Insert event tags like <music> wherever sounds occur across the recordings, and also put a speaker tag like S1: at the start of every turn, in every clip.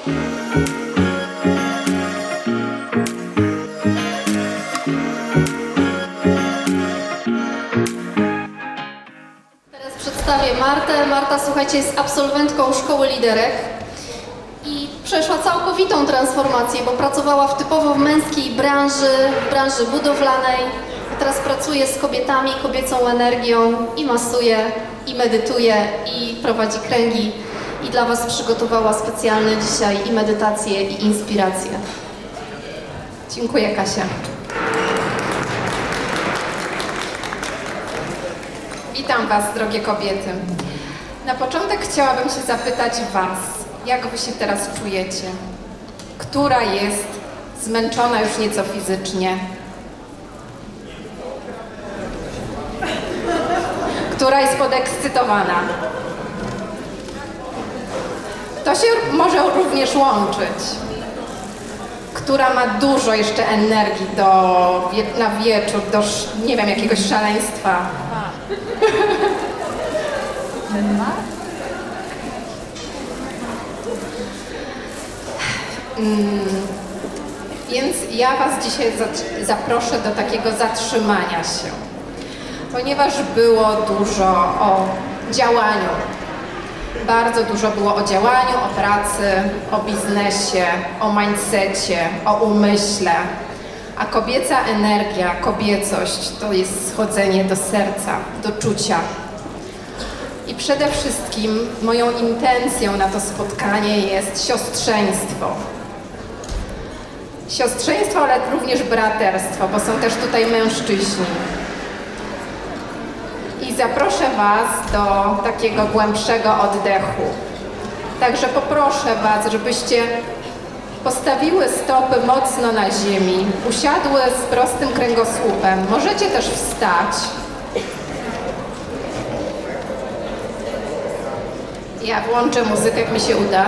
S1: Teraz przedstawię Martę. Marta, słuchajcie, jest absolwentką szkoły liderek i przeszła całkowitą transformację, bo pracowała w typowo męskiej branży, branży budowlanej. A teraz pracuje z kobietami, kobiecą energią i masuje, i medytuje, i prowadzi kręgi. I dla Was przygotowała specjalne dzisiaj i medytacje, i inspiracje. Dziękuję, Kasia.
S2: Witam Was, drogie kobiety. Na początek chciałabym się zapytać Was, jak Wy się teraz czujecie? Która jest zmęczona już nieco fizycznie? Która jest podekscytowana? To się może również łączyć. Która ma dużo jeszcze energii do, na wieczór, do, nie wiem, jakiegoś szaleństwa. Więc ja Was dzisiaj zaproszę do takiego zatrzymania się, ponieważ było dużo o działaniu. Bardzo dużo było o działaniu, o pracy, o biznesie, o mindsetie, o umyśle. A kobieca energia, kobiecość to jest schodzenie do serca, do czucia. I przede wszystkim moją intencją na to spotkanie jest siostrzeństwo. Siostrzeństwo, ale również braterstwo, bo są też tutaj mężczyźni. Zaproszę Was do takiego głębszego oddechu. Także poproszę Was, żebyście postawiły stopy mocno na ziemi, usiadły z prostym kręgosłupem. Możecie też wstać. Ja włączę muzykę, jak mi się uda.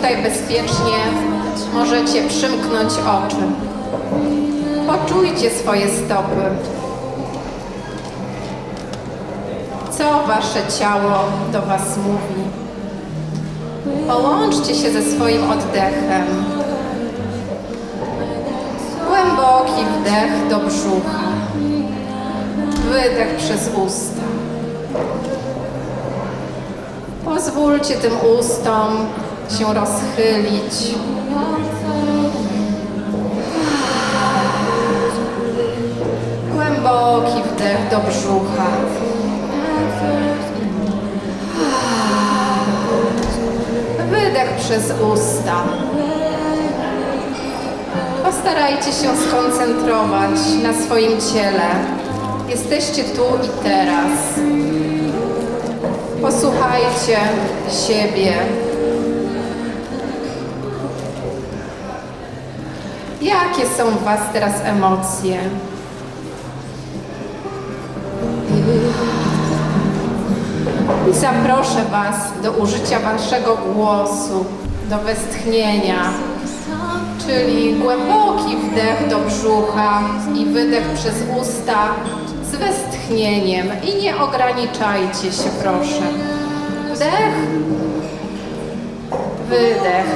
S2: Tutaj bezpiecznie, możecie przymknąć oczy. Poczujcie swoje stopy. Co wasze ciało do was mówi? Połączcie się ze swoim oddechem. Głęboki wdech do brzucha. Wydech przez usta. Pozwólcie tym ustom się rozchylić. Głęboki wdech do brzucha. Wydech przez usta. Postarajcie się skoncentrować na swoim ciele. Jesteście tu i teraz. Posłuchajcie siebie. Jakie są w Was teraz emocje? I zaproszę Was do użycia Waszego głosu, do westchnienia, czyli głęboki wdech do brzucha i wydech przez usta z westchnieniem. I nie ograniczajcie się, proszę. Wdech, wydech.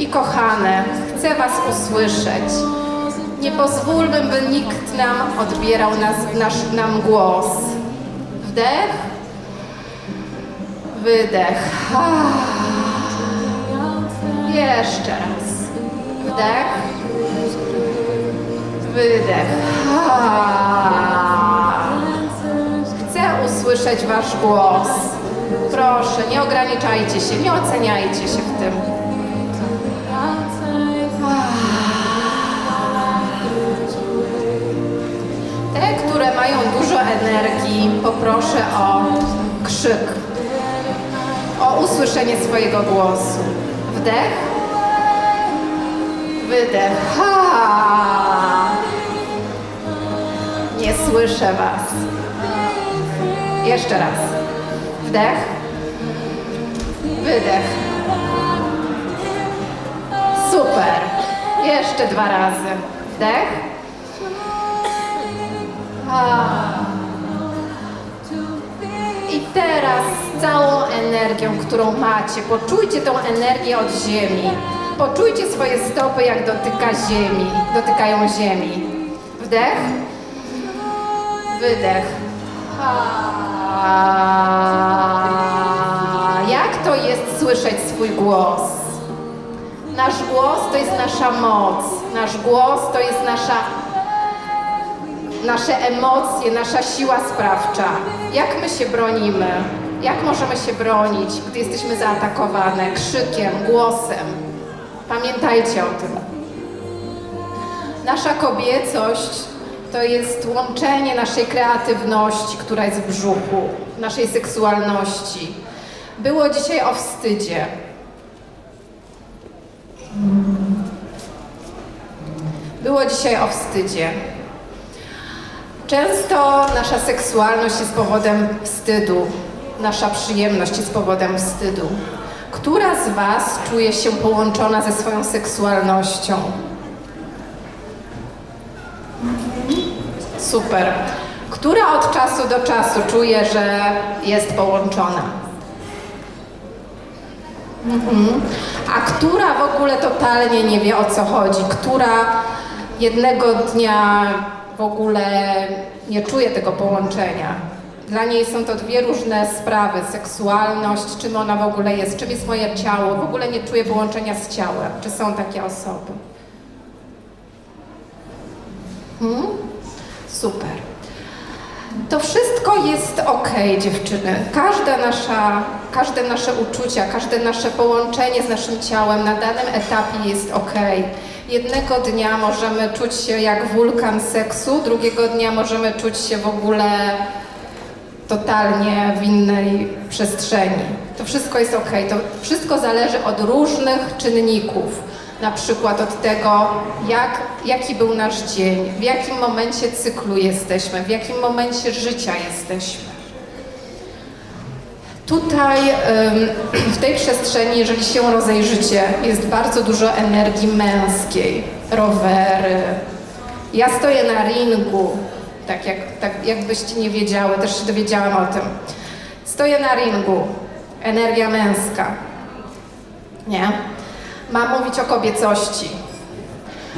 S2: I kochane, chcę Was usłyszeć. Nie pozwólmy, by nikt nam odbierał nas, nasz, nam głos. Wdech, wydech. Jeszcze raz. Wdech, wydech. Chcę usłyszeć Wasz głos. Proszę, nie ograniczajcie się, nie oceniajcie się w tym. Mają dużo energii, poproszę o krzyk, o usłyszenie swojego głosu. Wdech, wydech. Ha! Nie słyszę Was. Jeszcze raz. Wdech, Wydech. Super. Jeszcze dwa razy. Wdech. I teraz całą energią, którą macie, poczujcie tą energię od ziemi. Poczujcie swoje stopy, jak dotyka ziemi, dotykają ziemi. Wdech. Wydech. Jak to jest słyszeć swój głos? Nasz głos to jest nasza moc. Nasz głos to jest nasza nasze emocje, nasza siła sprawcza. Jak my się bronimy? Jak możemy się bronić, gdy jesteśmy zaatakowane krzykiem, głosem? Pamiętajcie o tym. Nasza kobiecość to jest łączenie naszej kreatywności, która jest w brzuchu, naszej seksualności. Było dzisiaj o wstydzie. Było dzisiaj o wstydzie. Często nasza seksualność jest powodem wstydu, nasza przyjemność jest powodem wstydu. Która z Was czuje się połączona ze swoją seksualnością? Super. Która od czasu do czasu czuje, że jest połączona? Mhm. A która w ogóle totalnie nie wie o co chodzi? Która jednego dnia w ogóle nie czuje tego połączenia? Dla niej są to dwie różne sprawy. Seksualność, czym ona w ogóle jest, czym jest moje ciało. W ogóle nie czuje połączenia z ciałem. Czy są takie osoby? Hmm? Super. To wszystko jest ok, dziewczyny. Każda nasza, każde nasze uczucia, każde nasze połączenie z naszym ciałem na danym etapie jest ok. Jednego dnia możemy czuć się jak wulkan seksu, drugiego dnia możemy czuć się w ogóle totalnie w innej przestrzeni. To wszystko jest ok. To wszystko zależy od różnych czynników. Na przykład od tego, jak, jaki był nasz dzień, w jakim momencie cyklu jesteśmy, w jakim momencie życia jesteśmy. Tutaj <clears throat> w tej przestrzeni, jeżeli się rozejrzycie, jest bardzo dużo energii męskiej. Rowery. Ja stoję na ringu, tak, jak, tak jakbyście nie wiedziały, też się dowiedziałam o tym. Stoję na ringu. Energia męska. Nie? Mam mówić o kobiecości.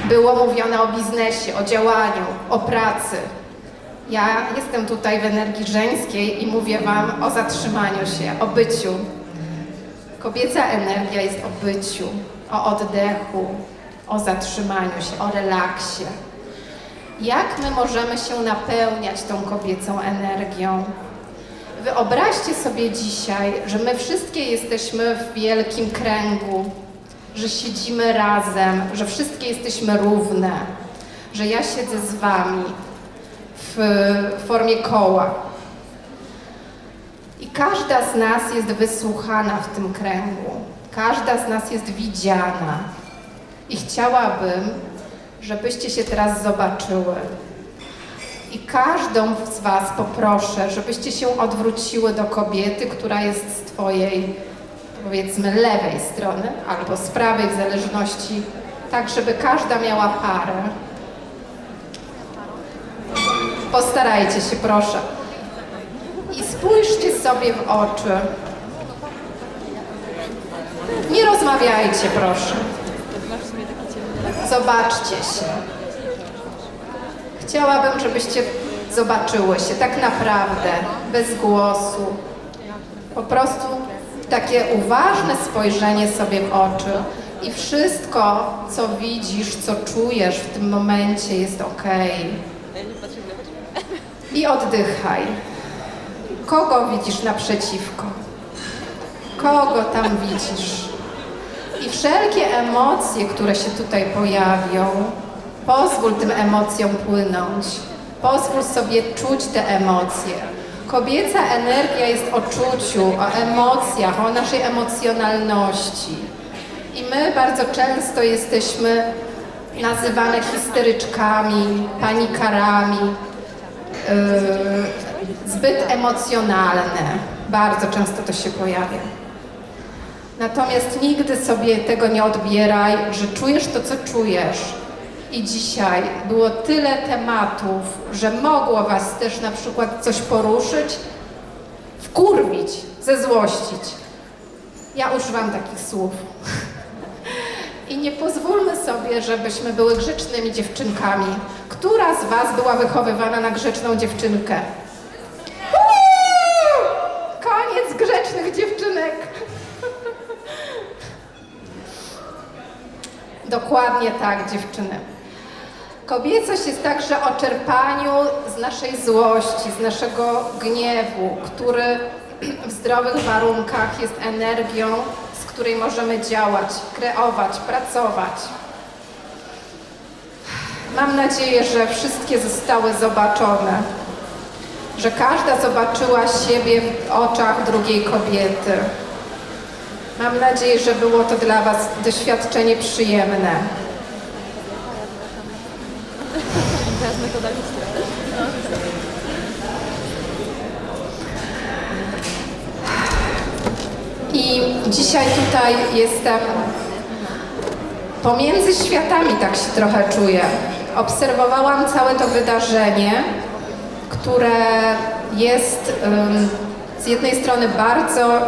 S2: Było mówione o biznesie, o działaniu, o pracy. Ja jestem tutaj w energii żeńskiej i mówię Wam o zatrzymaniu się, o byciu. Kobieca energia jest o byciu, o oddechu, o zatrzymaniu się, o relaksie. Jak my możemy się napełniać tą kobiecą energią? Wyobraźcie sobie dzisiaj, że my wszystkie jesteśmy w wielkim kręgu, że siedzimy razem, że wszystkie jesteśmy równe, że ja siedzę z Wami w formie koła. I każda z nas jest wysłuchana w tym kręgu, każda z nas jest widziana. I chciałabym, żebyście się teraz zobaczyły. I każdą z Was poproszę, żebyście się odwróciły do kobiety, która jest z Twojej, powiedzmy, lewej strony albo z prawej, w zależności, tak żeby każda miała parę. Postarajcie się, proszę. I spójrzcie sobie w oczy. Nie rozmawiajcie, proszę. Zobaczcie się. Chciałabym, żebyście zobaczyły się tak naprawdę, bez głosu. Po prostu takie uważne spojrzenie sobie w oczy i wszystko, co widzisz, co czujesz w tym momencie jest ok. I oddychaj. Kogo widzisz naprzeciwko? Kogo tam widzisz? I wszelkie emocje, które się tutaj pojawią, pozwól tym emocjom płynąć. Pozwól sobie czuć te emocje. Kobieca energia jest o czuciu, o emocjach, o naszej emocjonalności. I my bardzo często jesteśmy nazywane histeryczkami, panikarami, zbyt emocjonalne. Bardzo często to się pojawia. Natomiast nigdy sobie tego nie odbieraj, że czujesz to, co czujesz. I dzisiaj było tyle tematów, że mogło Was też na przykład coś poruszyć, wkurwić, zezłościć. Ja używam takich słów. <laughs> I nie pozwólmy sobie, żebyśmy były grzecznymi dziewczynkami. Która z Was była wychowywana na grzeczną dziewczynkę? Uuu! Koniec grzecznych dziewczynek. Dokładnie tak, dziewczyny. Kobiecość jest także o czerpaniu z naszej złości, z naszego gniewu, który w zdrowych warunkach jest energią, z której możemy działać, kreować, pracować. Mam nadzieję, że wszystkie zostały zobaczone, że każda zobaczyła siebie w oczach drugiej kobiety. Mam nadzieję, że było to dla Was doświadczenie przyjemne. I dzisiaj tutaj jestem pomiędzy światami, tak się trochę czuję. Obserwowałam całe to wydarzenie, które jest z jednej strony bardzo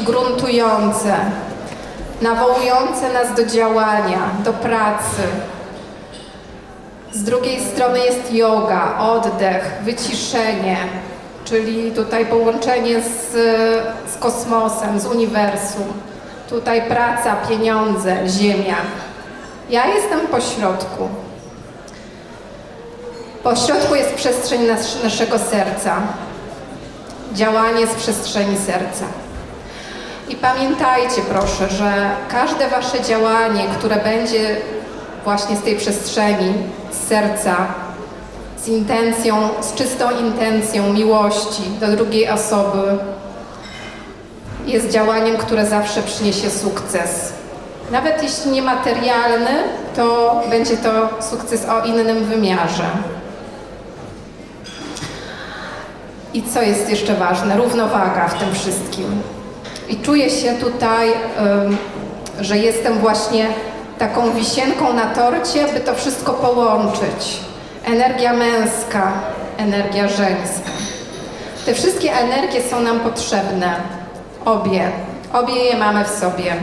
S2: gruntujące, nawołujące nas do działania, do pracy. Z drugiej strony jest yoga, oddech, wyciszenie, czyli tutaj połączenie z, z kosmosem, z uniwersum. Tutaj praca, pieniądze, ziemia. Ja jestem po środku. Po środku jest przestrzeń nas, naszego serca. Działanie z przestrzeni serca. I pamiętajcie proszę, że każde wasze działanie, które będzie właśnie z tej przestrzeni, z serca, z intencją, z czystą intencją miłości do drugiej osoby, jest działaniem, które zawsze przyniesie sukces. Nawet jeśli nie materialny, to będzie to sukces o innym wymiarze. I co jest jeszcze ważne? Równowaga w tym wszystkim. I czuję się tutaj, że jestem właśnie taką wisienką na torcie, by to wszystko połączyć. Energia męska, energia żeńska. Te wszystkie energie są nam potrzebne. Obie. Obie je mamy w sobie.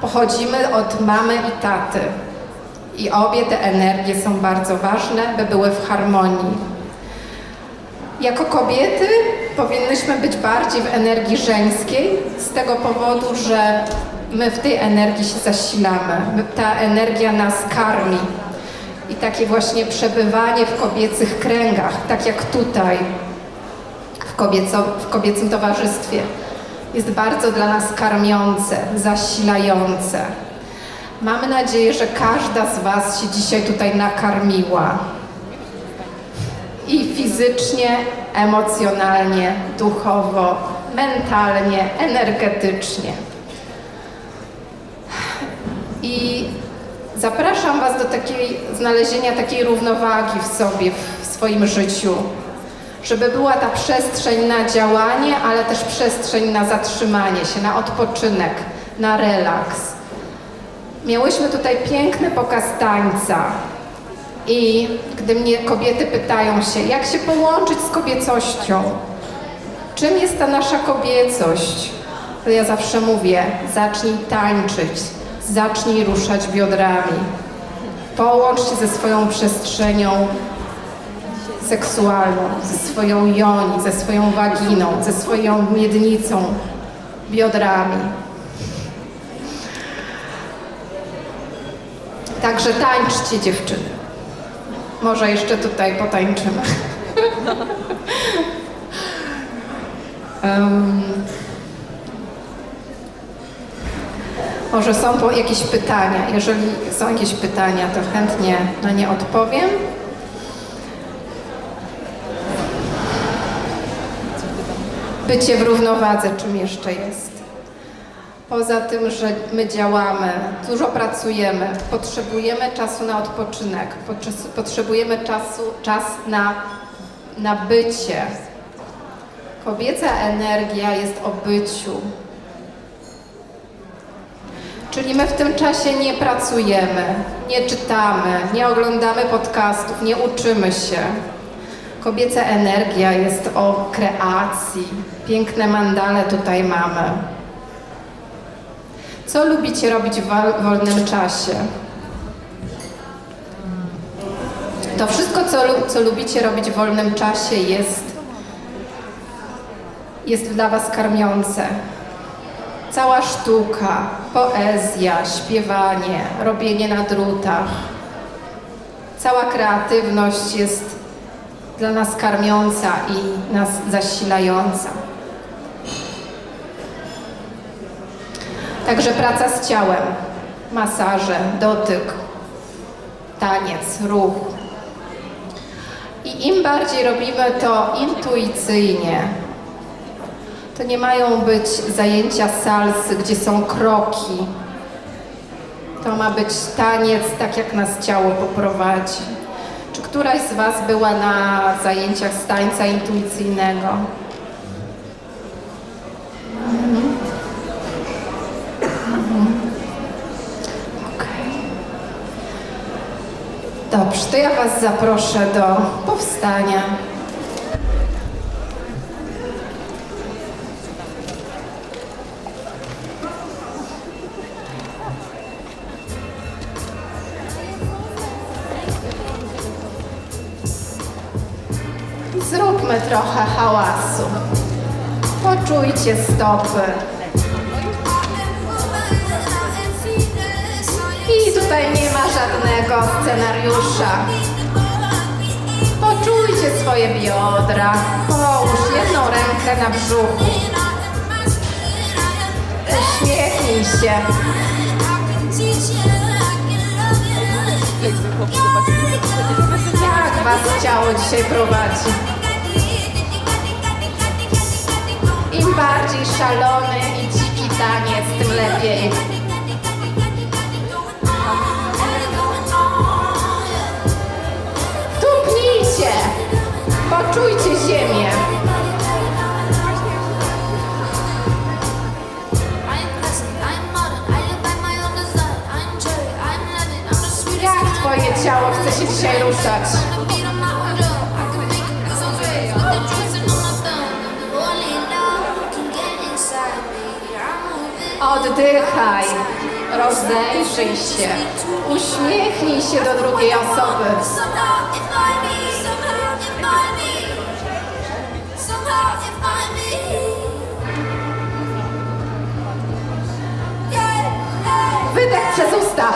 S2: Pochodzimy od mamy i taty. I obie te energie są bardzo ważne, by były w harmonii. Jako kobiety powinnyśmy być bardziej w energii żeńskiej z tego powodu, że my w tej energii się zasilamy. My- Ta energia nas karmi. I takie właśnie przebywanie w kobiecych kręgach, tak jak tutaj, w, kobieco, w kobiecym towarzystwie, jest bardzo dla nas karmiące, zasilające. Mamy nadzieję, że każda z Was się dzisiaj tutaj nakarmiła i fizycznie, emocjonalnie, duchowo, mentalnie, energetycznie. I zapraszam Was do takiej znalezienia takiej równowagi w sobie, w swoim życiu, żeby była ta przestrzeń na działanie, ale też przestrzeń na zatrzymanie się, na odpoczynek, na relaks. Miałyśmy tutaj piękny pokaz tańca. I gdy mnie kobiety pytają się, jak się połączyć z kobiecością, czym jest ta nasza kobiecość, to ja zawsze mówię, zacznij tańczyć, zacznij ruszać biodrami. Połącz się ze swoją przestrzenią seksualną, ze swoją joni, ze swoją waginą, ze swoją miednicą, biodrami. Także tańczcie dziewczyny. Może jeszcze tutaj potańczymy. Em, może są jakieś pytania. Jeżeli są jakieś pytania, to chętnie na nie odpowiem. Bycie w równowadze, czym jeszcze jest? Poza tym, że my działamy, dużo pracujemy, potrzebujemy czasu na odpoczynek, potrze- potrzebujemy czasu, czas na, na bycie. Kobieca energia jest o byciu. Czyli my w tym czasie nie pracujemy, nie czytamy, nie oglądamy podcastów, nie uczymy się. Kobieca energia jest o kreacji. Piękne mandale tutaj mamy. Co lubicie robić w wol- wolnym czasie? To wszystko, co, co lubicie robić w wolnym czasie, jest, jest dla Was karmiące. Cała sztuka, poezja, śpiewanie, robienie na drutach, cała kreatywność jest dla nas karmiąca i nas zasilająca. Także praca z ciałem, masaże, dotyk, taniec, ruch. I im bardziej robimy to intuicyjnie, to nie mają być zajęcia salsy, gdzie są kroki. To ma być taniec, tak jak nas ciało poprowadzi. Czy któraś z Was była na zajęciach z tańca intuicyjnego? Mhm. Mhm. Okej. Dobrze, to ja Was zaproszę do powstania. Zróbmy trochę hałasu. Poczujcie stopy. I tutaj nie żadnego scenariusza. Poczujcie swoje biodra. Połóż jedną rękę na brzuchu. Uśmiechnij się. Jak was ciało dzisiaj prowadzi? Im bardziej szalony i dziki taniec, tym lepiej. Poczujcie ziemię. Jak twoje ciało chce się dzisiaj ruszać? Oddychaj, rozejrzyj się, uśmiechnij się do drugiej osoby. Wydech przez usta.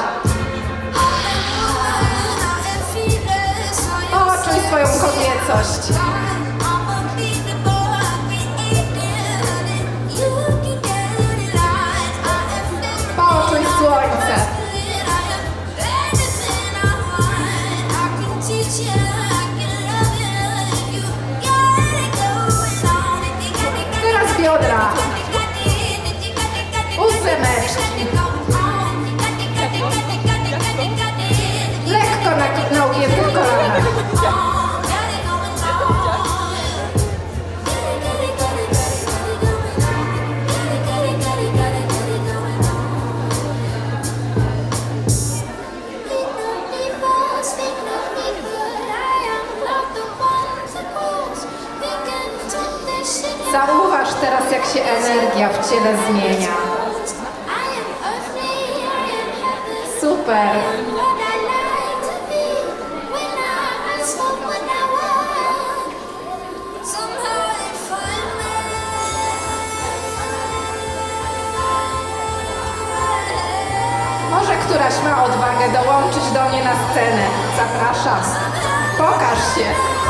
S2: Poczuj swoją kobiecość. Się energia w ciele zmienia. Super. Może któraś ma odwagę dołączyć do mnie na scenę. Zapraszam. Pokaż się.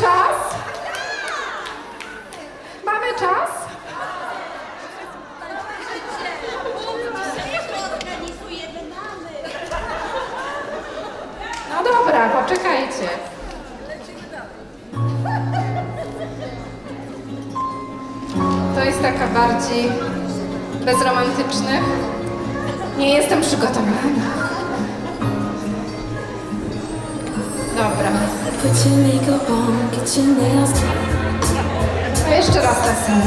S2: czas? Mamy czas? No dobra, poczekajcie. To jest taka bardziej bezromantycznych. Nie jestem przygotowana. To jeszcze raz ta sama.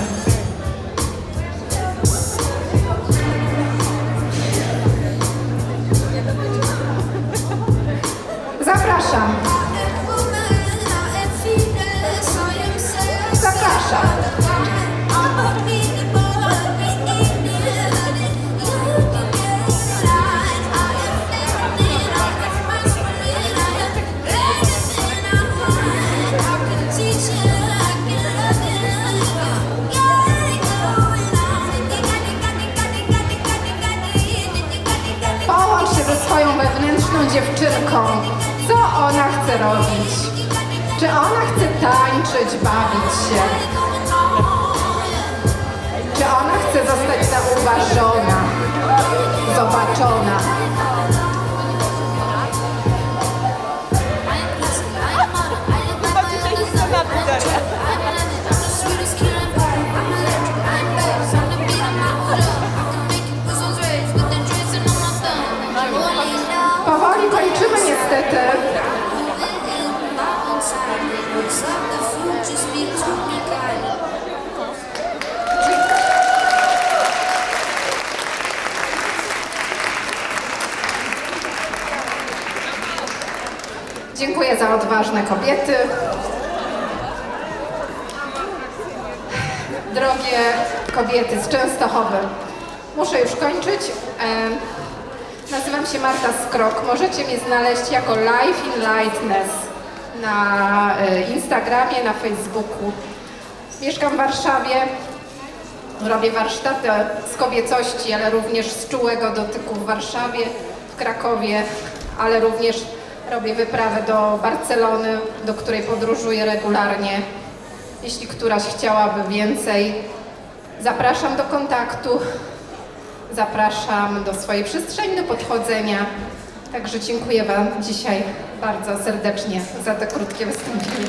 S2: Zapraszam. Zapraszam. Chce robić? Czy ona chce tańczyć, bawić się? Czy ona chce zostać zauważona, zobaczona? Nazywam się Marta Skrok. Możecie mnie znaleźć jako Life in Lightness na e, Instagramie, na Facebooku. Mieszkam w Warszawie. Robię warsztaty z kobiecości, ale również z czułego dotyku w Warszawie, w Krakowie, ale również robię wyprawę do Barcelony, do której podróżuję regularnie. Jeśli któraś chciałaby więcej, zapraszam do kontaktu. Zapraszam do swojej przestrzeni do podchodzenia. Także dziękuję Wam dzisiaj bardzo serdecznie za te krótkie wystąpienie.